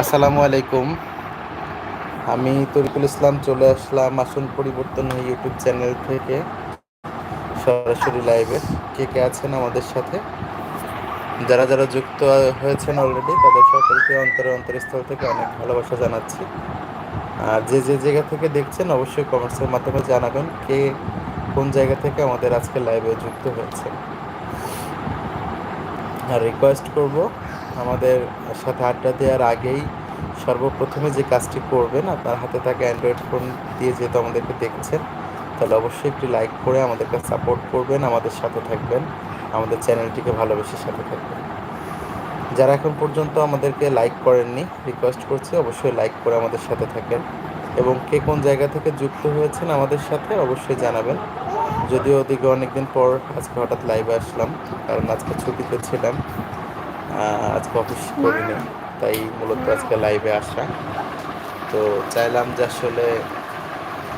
আসসালামু আলাইকুম। আমি তরিকুল ইসলাম চলে আসলাম আসন পরিবর্তন হয়ে ইউটিউব চ্যানেল থেকে। সরাসরি লাইভে কে কে আছেন আমাদের সাথে? যারা যারা যুক্ত হয়েছেন অলরেডি তাদের সকলকে অন্তরে অন্তরস্থল থেকে অনেক ভালোবাসা জানাচ্ছি। আর যে যে জায়গা থেকে দেখছেন, অবশ্যই কমেন্টসের মাধ্যমে জানাবেন কে কোন জায়গা থেকে আমাদের আজকে লাইভে যুক্ত হয়েছে। আর রিকোয়েস্ট করব আমাদের সাথে আড্ডা দেওয়ার আগেই সর্বপ্রথমে যে কাজটি করবেন, আপনার হাতে থাকা অ্যান্ড্রয়েড ফোন দিয়ে যেহেতু আমাদেরকে দেখছেন, তাহলে অবশ্যই একটি লাইক করে আমাদেরকে সাপোর্ট করবেন, আমাদের সাথে থাকবেন, আমাদের চ্যানেলটিকে ভালোবেসে সাথে থাকবেন। যারা এখন পর্যন্ত আমাদেরকে লাইক করেননি রিকোয়েস্ট করছি অবশ্যই লাইক করে আমাদের সাথে থাকেন এবং কে কোন জায়গা থেকে যুক্ত হয়েছেন আমাদের সাথে অবশ্যই জানাবেন। যদিও ওদিকে অনেকদিন পর আজকে হঠাৎ লাইভে আসলাম, কারণ আজকে ছুটিতে ছিলাম। আজকে অফিস করিনি। তাই মূলত আজকে লাইভে আসা। তো চাইলাম যে আসলে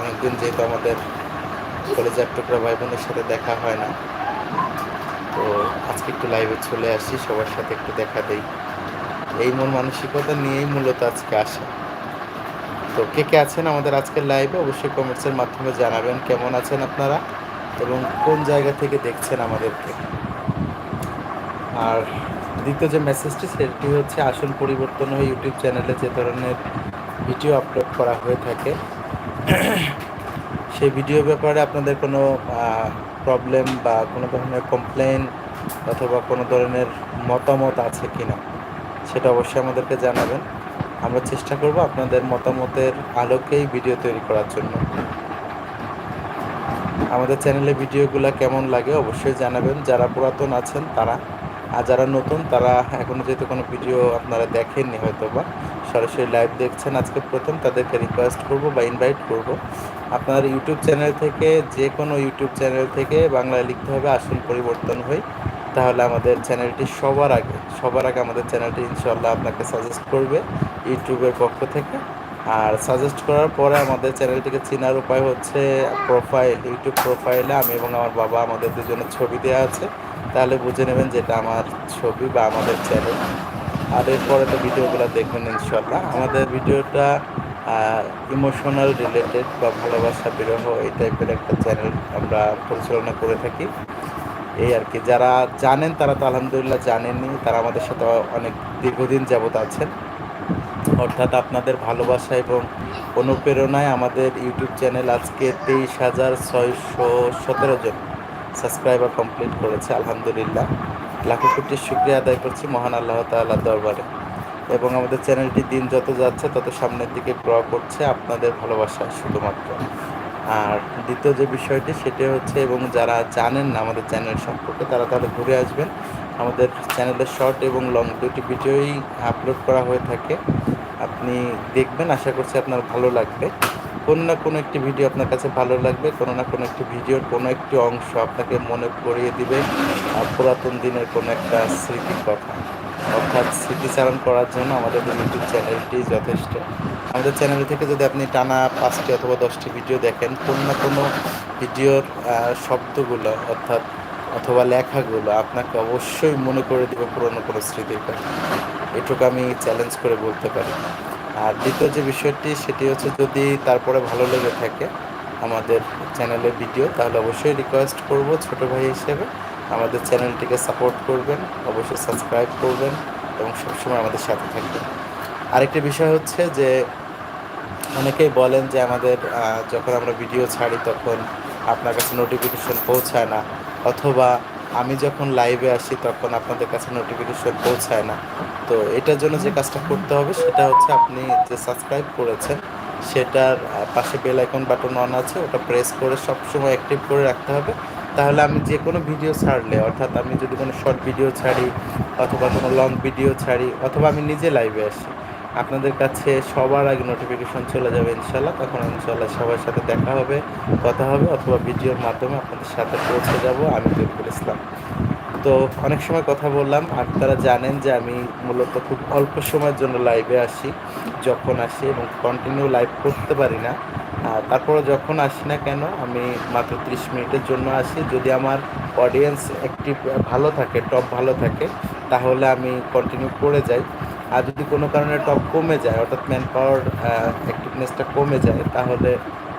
অনেকদিন যেহেতু আমাদের কলেজের টুকরা ভাই বোনের সাথে দেখা হয় না, তো আজকে একটু লাইভে চলে আসি, সবার সাথে একটু দেখা দেই। এই মন মানসিকতা নিয়েই মূলত আজকে আসা। তো কে কে আছেন আমাদের আজকের লাইভে অবশ্যই কমেন্টসের মাধ্যমে জানাবেন কেমন আছেন আপনারা এবং কোন জায়গা থেকে দেখছেন আমাদেরকে। আর দ্বিতীয় যে মেসেজটি সেটি হচ্ছে আসল পরিবর্তন হয়ে ইউটিউব চ্যানেলে যে ধরনের ভিডিও আপলোড করা হয়ে থাকে, সেই ভিডিও ব্যাপারে আপনাদের কোনো প্রবলেম বা কোনো ধরনের কমপ্লেন অথবা কোনো ধরনের মতামত আছে কি না সেটা অবশ্যই আমাদেরকে জানাবেন। আমরা চেষ্টা করব আপনাদের মতামতের আলোকেই ভিডিও তৈরি করার জন্য। আমাদের চ্যানেলে ভিডিওগুলো কেমন লাগে অবশ্যই জানাবেন। যারা পুরাতন আছেন, তারা আর যারা নতুন, তারা এখনও যেহেতু কোনো ভিডিও আপনারা দেখেননি হয়তো বা সরাসরি লাইভ দেখছেন আজকে প্রথম, তাদেরকে রিকোয়েস্ট করব বা ইনভাইট করব। আপনার ইউটিউব চ্যানেল থেকে যে কোনো ইউটিউব চ্যানেল থেকে বাংলায় লিখতে হবে, আসল পরিবর্তন হই। তাহলে আমাদের চ্যানেলটি সবার আগে সবার আগে আমাদের চ্যানেলটি ইনশাল্লাহ আপনাকে সাজেস্ট করবে ইউটিউবের পক্ষ থেকে। আর সাজেস্ট করার পরে আমাদের চ্যানেলটিকে চেনার উপায় হচ্ছে প্রোফাইল ইউটিউব প্রোফাইলে আমি এবং আমার বাবা আমাদের দুজনের ছবি দেওয়া আছে। তাহলে বুঝে নেবেন যেটা আমার ছবি বা আমাদের চ্যানেল আর এরপরে তো ভিডিওগুলো দেখবেন ইনশাল্লাহ আমাদের ভিডিওটা ইমোশনাল রিলেটেড বা ভালোবাসা, বিরহ এই টাইপের একটা চ্যানেল আমরা পরিচালনা করে থাকি। এই আর কি। যারা জানেন তারা তো আলহামদুলিল্লাহ জানেননি তারা আমাদের সাথে অনেক দীর্ঘদিন যাবৎ আছেন। অর্থাৎ আপনাদের ভালোবাসা এবং অনুপ্রেরণায় আমাদের ইউটিউব চ্যানেল আজকে তেইশ হাজার ছয়শো সতেরো জন। সাবস্ক্রাইবার কমপ্লিট করেছে, আলহামদুলিল্লাহ। লাখো কোটি শুক্রিয়া আদায় করছি মহান আল্লাহ তাল্লাহ দরবারে। এবং আমাদের চ্যানেলটি দিন যত যাচ্ছে, তত সামনের দিকে গ্র করছে আপনাদের ভালোবাসা শুধুমাত্র। আর দ্বিতীয় যে বিষয়টি, সেটি হচ্ছে, এবং যারা জানেন না আমাদের চ্যানেল সম্পর্কে, তারা তাহলে ঘুরে আসবেন। আমাদের চ্যানেলের শর্ট এবং লং দুটি ভিডিওই আপলোড করা হয়ে থাকে। আপনি দেখবেন, আশা করছি আপনার ভালো লাগবে। কোনো না কোনো একটি ভিডিও আপনার কাছে ভালো লাগবে, কোনো না কোনো একটি ভিডিওর কোনো একটি অংশ আপনাকে মনে করিয়ে দিবে পুরাতন দিনের কোনো একটা স্মৃতির কথা। অর্থাৎ স্মৃতিচারণ করার জন্য আমাদের ইউটিউব চ্যানেলটি যথেষ্ট। আমাদের চ্যানেল থেকে যদি আপনি টানা পাঁচটি অথবা দশটি ভিডিও দেখেন, কোনো না কোনো ভিডিওর শব্দগুলো অর্থাৎ অথবা লেখাগুলো আপনাকে অবশ্যই মনে করে দেবে পুরনো কোনো স্মৃতির কথা। এটুকু আমি চ্যালেঞ্জ করে বলতে পারি। আর দ্বিতীয় যে বিষয়টি, সেটি হচ্ছে যদি তারপরে ভালো লেগে থাকে আমাদের চ্যানেলের ভিডিও, তাহলে অবশ্যই রিকোয়েস্ট করব ছোট ভাই হিসেবে। আমাদের চ্যানেলটিকে সাপোর্ট করবেন, অবশ্যই সাবস্ক্রাইব করবেন এবং সবসময় আমাদের সাথে থাকবেন। আরেকটি বিষয় হচ্ছে যে, অনেকেই বলেন যে আমাদের যখন আমরা ভিডিও ছাড়ি তখন আপনার কাছে নোটিফিকেশন পৌঁছায় না, অথবা আমি যখন লাইভে আসি তখন আপনাদের কাছে নোটিফিকেশন পৌঁছায় না। তো এটার জন্য যে কাজটা করতে হবে সেটা হচ্ছে আপনি যে সাবস্ক্রাইব করেছেন, সেটার পাশে বেল আইকন বাটন অন আছে, ওটা প্রেস করে সবসময় অ্যাক্টিভ করে রাখতে হবে। তাহলে আমি যে কোনো ভিডিও ছাড়লে, অর্থাৎ আমি যদি কোনো শর্ট ভিডিও ছাড়ি, অথবা কোনো লং ভিডিও ছাড়ি, অথবা আমি নিজে লাইভে আসি আপনাদের কাছে সবার আগে নোটিফিকেশন চলে যাবে ইনশাল্লাহ তখন ইনশাল্লাহ সবার সাথে দেখা হবে, কথা হবে অথবা ভিডিওর মাধ্যমে আপনাদের সাথে পৌঁছে যাব আমি তৈরি ইসলাম। তো অনেক সময় কথা বললাম আপনারা জানেন যে আমি মূলত খুব অল্প সময়ের জন্য লাইভে আসি, যখন আসি এবং কন্টিনিউ লাইভ করতে পারি না। তারপরে যখন আসি না কেন, আমি মাত্র ত্রিশ মিনিটের জন্য আসি। যদি আমার অডিয়েন্স একটি ভালো থাকে টপ ভালো থাকে, তাহলে আমি কন্টিনিউ করে যাই। আর যদি কোনো কারণে টপ কমে যায়, অর্থাৎ ম্যান পাওয়ার অ্যাক্টিভনেসটা কমে যায়, তাহলে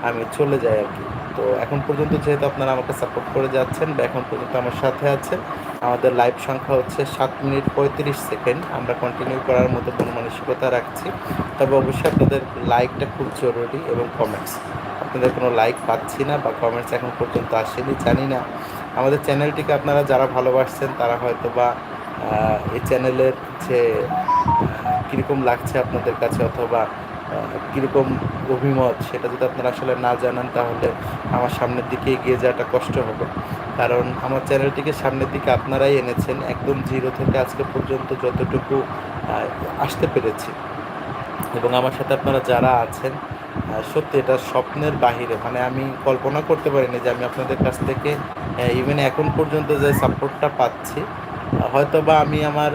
আমি চলে যাই আর কি। তো এখন পর্যন্ত যেহেতু আপনারা আমাকে সাপোর্ট করে যাচ্ছেন বা এখন পর্যন্ত আমার সাথে আছেন, আমাদের লাইভ সংখ্যা হচ্ছে সাত মিনিট পঁয়ত্রিশ সেকেন্ড। আমরা কন্টিনিউ করার মতো কোনো মানসিকতা রাখছি। তবে অবশ্যই আপনাদের লাইকটা খুব জরুরি এবং কমেন্টস আপনাদের কোনো লাইক পাচ্ছি না বা কমেন্টস এখন পর্যন্ত আসেনি, জানি না। আমাদের চ্যানেলটিকে আপনারা যারা ভালোবাসছেন, তারা হয়তো বা এই চ্যানেলের যে কীরকম লাগছে আপনাদের কাছে অথবা কীরকম অভিমত সেটা যদি আপনারা আসলে না জানান তাহলে আমার সামনের দিকে এগিয়ে যাওয়াটা কষ্ট হবে। কারণ আমার চ্যানেলটিকে সামনের দিকে আপনারাই এনেছেন একদম জিরো থেকে আজকে পর্যন্ত যতটুকু আসতে পেরেছি। এবং আমার সাথে আপনারা যারা আছেন সত্যি এটা স্বপ্নের বাহিরে। মানে আমি কল্পনা করতে পারিনি যে আমি আপনাদের কাছ থেকে ইভেন এখন পর্যন্ত যে সাপোর্টটা পাচ্ছি হয়তো বা আমি আমার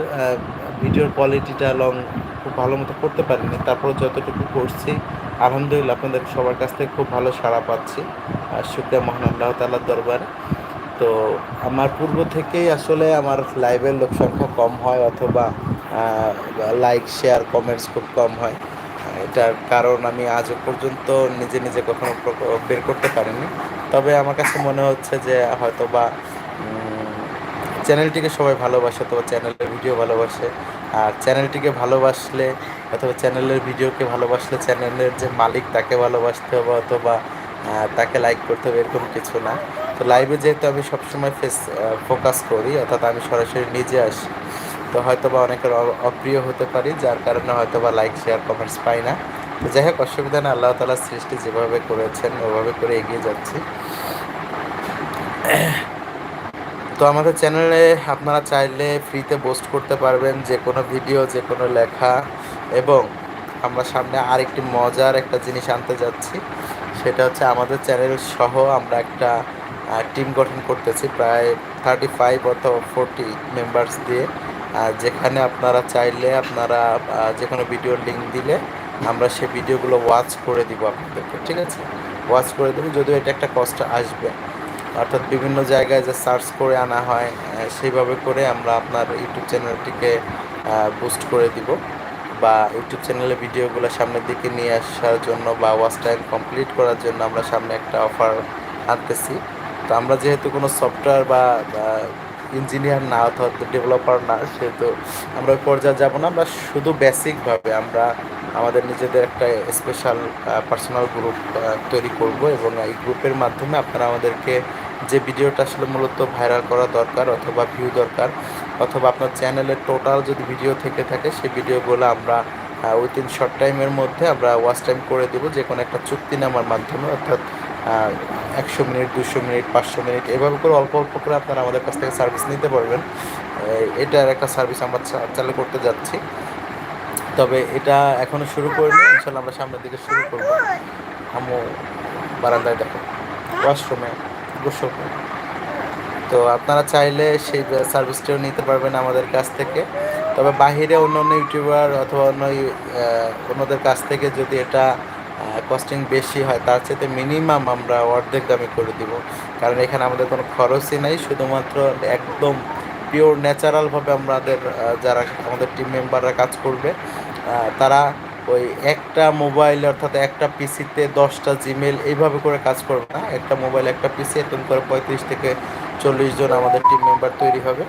ভিডিওর কোয়ালিটিটা লং খুব ভালো মতো করতে পারিনি। তারপরে যতটুকু করছি, আলহামদুলিল্লাহ আপনাদের সবার কাছ থেকে খুব ভালো সাড়া পাচ্ছি। আর শুক্রিয়া মহান আল্লাহ তাল্লার দরবারে। তো আমার পূর্ব থেকেই আসলে আমার লাইভের লোক সংখ্যা কম হয় অথবা লাইক শেয়ার কমেন্টস খুব কম হয়। এটার কারণ আমি আজও পর্যন্ত নিজে নিজে কখনো বের করতে পারিনি। তবে আমার কাছে মনে হচ্ছে যে হয়তো বা চ্যানেলটিকে সবাই ভালোবাসে অথবা চ্যানেলের ভিডিও ভালোবাসে। আর চ্যানেলটিকে ভালোবাসলে অথবা চ্যানেলের ভিডিওকে ভালোবাসলে চ্যানেলের যে মালিক তাকে ভালোবাসতে হবে অথবা তাকে লাইক করতে হবে এরকম কিছু না। তো লাইভে যেহেতু আমি সবসময় ফেস ফোকাস করি, অর্থাৎ আমি সরাসরি নিজে আসি, তো হয়তো বা অনেকের অপ্রিয় হতে পারি, যার কারণে হয়তো বা লাইক শেয়ার কমেন্টস পাই না। তো যাই হোক, অসুবিধা না, আল্লাহ তালার সৃষ্টি যেভাবে করেছেন, ওভাবে করে এগিয়ে যাচ্ছি। তো আমাদের চ্যানেলে আপনারা চাইলে ফ্রিতে পোস্ট করতে পারবেন যে কোনো ভিডিও যে কোনো লেখা এবং আমরা সামনে আরেকটি মজার একটা জিনিস আনতে যাচ্ছি। সেটা হচ্ছে আমাদের চ্যানেল সহ আমরা একটা টিম গঠন করতেছি প্রায় থার্টি ফাইভ অথবা ফোরটি মেম্বার্স দিয়ে। যেখানে আপনারা চাইলে আপনারা যে কোনো ভিডিওর লিঙ্ক দিলে আমরা সেই ভিডিওগুলো ওয়াচ করে দিব আপনাদেরকে, ঠিক আছে? ওয়াচ করে দেবো, যদিও এটা একটা কষ্ট আসবে। অর্থাৎ বিভিন্ন জায়গায় যে সার্চ করে আনা হয় সেইভাবে করে আমরা আপনার ইউটিউব চ্যানেলটিকে বুস্ট করে দিব। বা ইউটিউব চ্যানেলে ভিডিওগুলো সামনের দিকে নিয়ে আসার জন্য বা ওয়াচ টাইম কমপ্লিট করার জন্য আমরা সামনে একটা অফার আনতেছি। তো আমরা যেহেতু কোনো সফটওয়্যার বা ইঞ্জিনিয়ার না অথবা ডেভেলপার না, সেহেতু আমরা ওই পর্যায়ে যাব না। আমরা শুধু বেসিকভাবে আমরা আমাদের নিজেদের একটা স্পেশাল পার্সোনাল গ্রুপ তৈরি করব এবং এই গ্রুপের মাধ্যমে আপনারা আমাদেরকে যে ভিডিওটা আসলে মূলত ভাইরাল করা দরকার অথবা ভিউ দরকার অথবা আপনার চ্যানেলের টোটাল যদি ভিডিও থেকে থাকে, সেই ভিডিওগুলো আমরা উইথিন শর্ট টাইমের মধ্যে আমরা ওয়াচ টাইম করে দেবো। যে কোনো একটা চুক্তি নামার মাধ্যমে, অর্থাৎ একশো মিনিট, দুশো মিনিট, পাঁচশো মিনিট, এভাবে করে অল্প অল্প করে আপনারা আমাদের কাছ থেকে সার্ভিস নিতে পারবেন। এটার একটা সার্ভিস আমরা চালু করতে যাচ্ছি। তবে এটা এখনও শুরু করিনি, ইনশাল্লাহ আমরা সামনের দিকে শুরু করব। আমু বারান্দায় দেখো ওয়াশরুমে গোসল তো আপনারা চাইলে সেই সার্ভিসটাও নিতে পারবেন আমাদের কাছ থেকে। তবে বাহিরে অন্য অন্য ইউটিউবার অথবা অন্য অন্যদের কাছ থেকে যদি এটা কস্টিং বেশি হয়, তার চাইতে মিনিমাম আমরা অর্ধেক দামে করে দিব। কারণ এখানে আমাদের কোনো খরচই নাই, শুধুমাত্র একদম পিওর ন্যাচারালভাবে আমাদের যারা আমাদের টিম মেম্বাররা কাজ করবে তারা ওই একটা মোবাইল অর্থাৎ একটা পিসিতে দশটা জিমেল এইভাবে করে কাজ করবে না। একটা মোবাইল একটা পিসি এরকম করে পঁয়ত্রিশ থেকে চল্লিশ জন আমাদের টিম মেম্বার তৈরি হবে।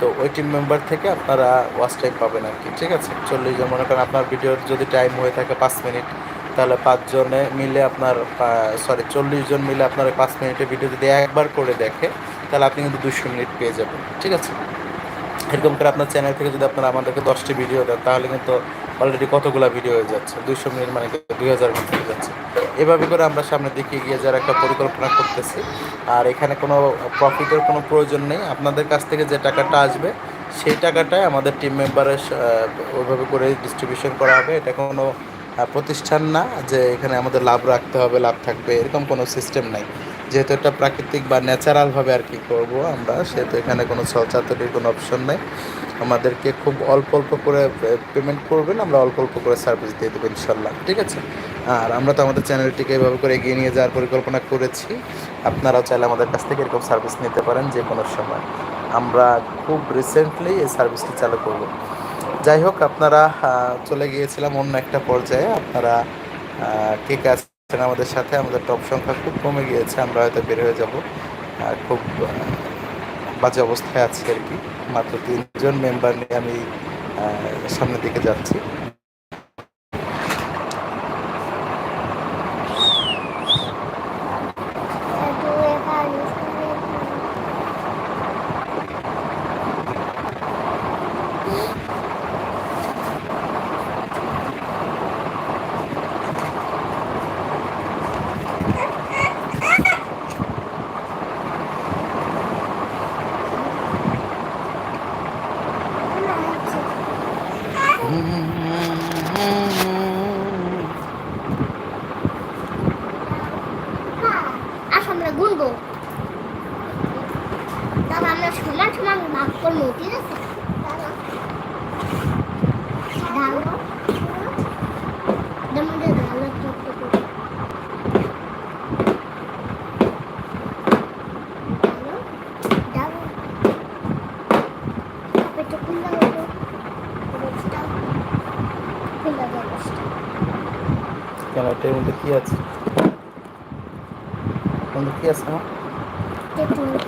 তো ওই টিম মেম্বার থেকে আপনারা ওয়াচ টাইম পাবেন আর কি ঠিক আছে? চল্লিশ জন, মনে করেন আপনার ভিডিওর যদি টাইম হয়ে থাকে পাঁচ মিনিট তাহলে পাঁচজনে মিলে আপনার সরি চল্লিশ জন মিলে আপনার পাঁচ মিনিটের ভিডিও যদি একবার করে দেখে, তাহলে আপনি কিন্তু দুশো মিনিট পেয়ে যাবেন, ঠিক আছে? এরকম করে আপনার চ্যানেল থেকে যদি আপনারা আমাদেরকে দশটি ভিডিও দেন, তাহলে কিন্তু অলরেডি কতগুলো ভিডিও হয়ে যাচ্ছে? দুশো মিনিট মানে দুই হাজার মিনিট হয়ে যাচ্ছে। এভাবে করে আমরা সামনের দিকে গিয়ে যাওয়ার একটা পরিকল্পনা করতেছি। আর এখানে কোনো প্রফিটের কোনো প্রয়োজন নেই। আপনাদের কাছ থেকে যে টাকাটা আসবে, সেই টাকাটাই আমাদের টিম মেম্বারের ওইভাবে করে ডিস্ট্রিবিউশন করা হবে। এটা কোনো প্রতিষ্ঠান না, যে এখানে আমাদের লাভ রাখতে হবে, লাভ থাকবে, এরকম কোনো সিস্টেম নাই। যেহেতু এটা প্রাকৃতিক বা ন্যাচারালভাবে আর কি করব আমরা, সেহেতু এখানে কোনো ছলচাতুরির কোনো অপশন নেই। আমাদেরকে খুব অল্প অল্প করে পেমেন্ট করবেন, আমরা অল্প অল্প করে সার্ভিস দিয়ে দেবো ইনশাল্লাহ ঠিক আছে? আর আমরা তো আমাদের চ্যানেলটিকে এভাবে করে এগিয়ে নিয়ে যাওয়ার পরিকল্পনা করেছি। আপনারাও চাইলে আমাদের কাছ থেকে এরকম সার্ভিস নিতে পারেন যে কোনো সময়। আমরা খুব রিসেন্টলি এই সার্ভিসটি চালু করব। যাই হোক, আপনারা চলে গিয়েছিলাম অন্য একটা পর্যায়ে। আপনারা কে কে আছেন আমাদের সাথে? আমাদের টপ সংখ্যা খুব কমে গিয়েছে, আমরা হয়তো বের হয়ে যাব। খুব বাজে অবস্থায় আছি আর কি। মাত্র তিনজন মেম্বার নিয়ে আমি সামনের দিকে যাচ্ছি আসো আমরা গুনবো তারপর আমরা সমান সমান ভাগ করব ঠিক আছে ঢালো এর মধ্যে ঢালো একটু একটু করে। ঢালো, ঢালো। তারপর একটু খুললা হলো। বক্সটা। খুললা দাও বক্সটা। কেন এটার মধ্যে কি আছে মধ্যে কি আছে আমার